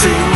จ